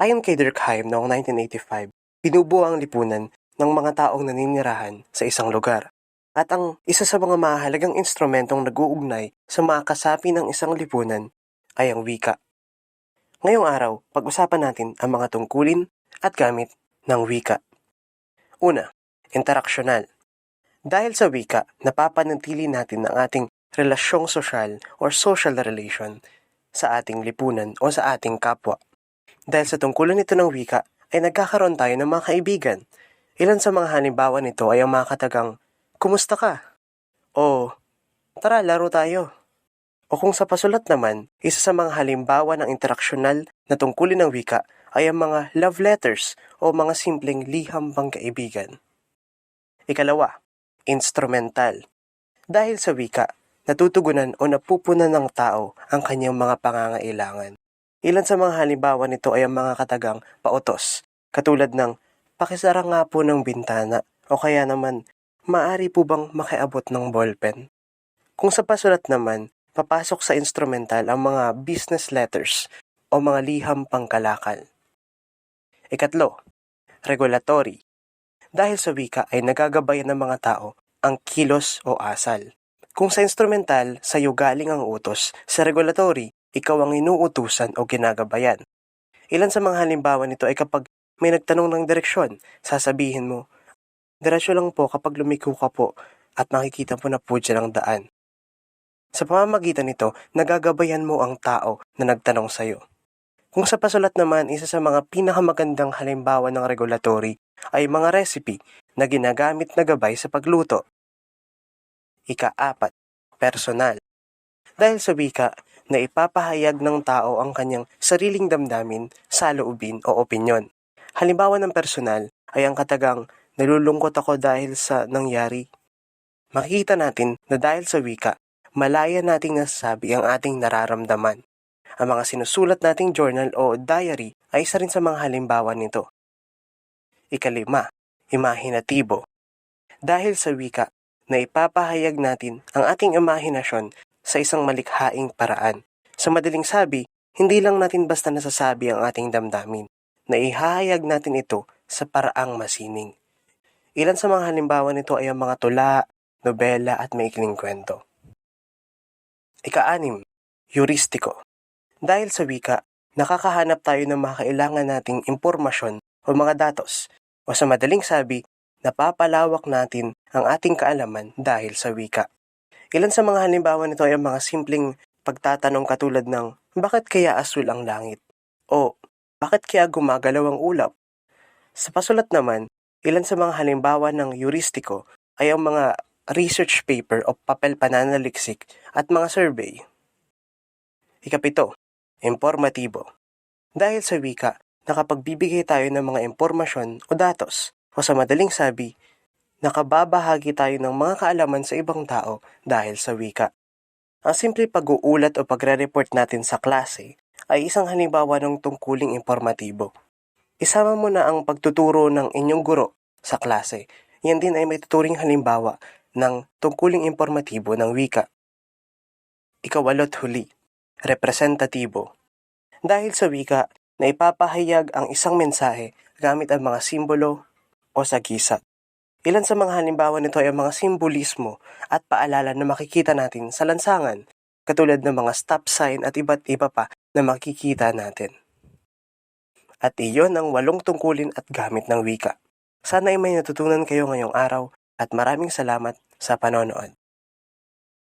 Ayon kay Durkheim noong 1985, binubuo ang lipunan ng mga taong naninirahan sa isang lugar. At ang isa sa mga mahalagang instrumentong nag-uugnay sa mga kasapi ng isang lipunan ay ang wika. Ngayong araw, pag-usapan natin ang mga tungkulin at gamit ng wika. Una, interaksyonal. Dahil sa wika, napapanatili natin ang ating relasyong sosyal or social relation sa ating lipunan o sa ating kapwa. Dahil sa tungkulin nito ng wika, ay nagkakaroon tayo ng mga kaibigan. Ilan sa mga halimbawa nito ay ang mga katagang, Kumusta ka? O, tara, laro tayo. O kung sa pasulat naman, isa sa mga halimbawa ng interaksyonal na tungkulin ng wika ay ang mga love letters o mga simpleng liham pang kaibigan. Ikalawa, instrumental. Dahil sa wika, natutugunan o napupunan ng tao ang kanyang mga pangangailangan. Ilan sa mga halimbawa nito ay ang mga katagang pautos, katulad ng pakisara nga po ng bintana o kaya naman maari po bang makiabot ng ballpen? Kung sa pasulat naman, papasok sa instrumental ang mga business letters o mga liham pangkalakal. Ikatlo, regulatory. Dahil sa wika ay nagagabayan ng mga tao ang kilos o asal. Kung sa instrumental, sa galing ang utos, sa regulatory, ikaw ang inuutusan o ginagabayan. Ilan sa mga halimbawa nito ay kapag may nagtanong ng direksyon, sasabihin mo, Diretsyo lang po kapag lumiko ka po at makikita po na po dyan ang daan. Sa pamamagitan nito, nagagabayan mo ang tao na nagtanong sa'yo. Kung sa pasulat naman, isa sa mga pinakamagandang halimbawa ng regulatory ay mga recipe na ginagamit na gabay sa pagluto. Ika-apat, personal. Dahil sa wika, na ipapahayag ng tao ang kanyang sariling damdamin, saloobin o opinyon. Halimbawa ng personal ay ang katagang nalulungkot ako dahil sa nangyari. Makikita natin na dahil sa wika, malaya nating nasasabi ang ating nararamdaman. Ang mga sinusulat nating journal o diary ay isa rin sa mga halimbawa nito. Ikalima, imahinatibo. Dahil sa wika, na ipapahayag natin ang ating imahinasyon sa isang malikhaing paraan. Sa madaling sabi, hindi lang natin basta nasasabi ang ating damdamin, na ihahayag natin ito sa paraang masining. Ilan sa mga halimbawa nito ay ang mga tula, nobela at maikling kwento. Ika-anim, Euristiko. Dahil sa wika, nakakahanap tayo ng mga kailangan nating impormasyon o mga datos, o sa madaling sabi, napapalawak natin ang ating kaalaman dahil sa wika. Ilan sa mga halimbawa nito ay ang mga simpleng pagtatanong katulad ng bakit kaya asul ang langit? O bakit kaya gumagalaw ang ulap? Sa pasulat naman, ilan sa mga halimbawa ng euristiko ay ang mga research paper o papel pananaliksik at mga survey. Ikapito, informatibo. Dahil sa wika, nakapagbibigay tayo ng mga impormasyon o datos o sa madaling sabi, nakababahagi tayo ng mga kaalaman sa ibang tao dahil sa wika. Ang simple pag-uulat o pagre-report natin sa klase ay isang halimbawa ng tungkuling informatibo. Isama mo na ang pagtuturo ng inyong guro sa klase. Yan din ay may tuturing halimbawa ng tungkuling informatibo ng wika. Ikawalot huli, representatibo. Dahil sa wika, na ipapahayag ang isang mensahe gamit ang mga simbolo o sagisat. Ilan sa mga halimbawa nito ay ang mga simbolismo at paalala na makikita natin sa lansangan, katulad ng mga stop sign at iba't iba pa na makikita natin. At iyon ang walong tungkulin at gamit ng wika. Sana ay may natutunan kayo ngayong araw at maraming salamat sa panonood.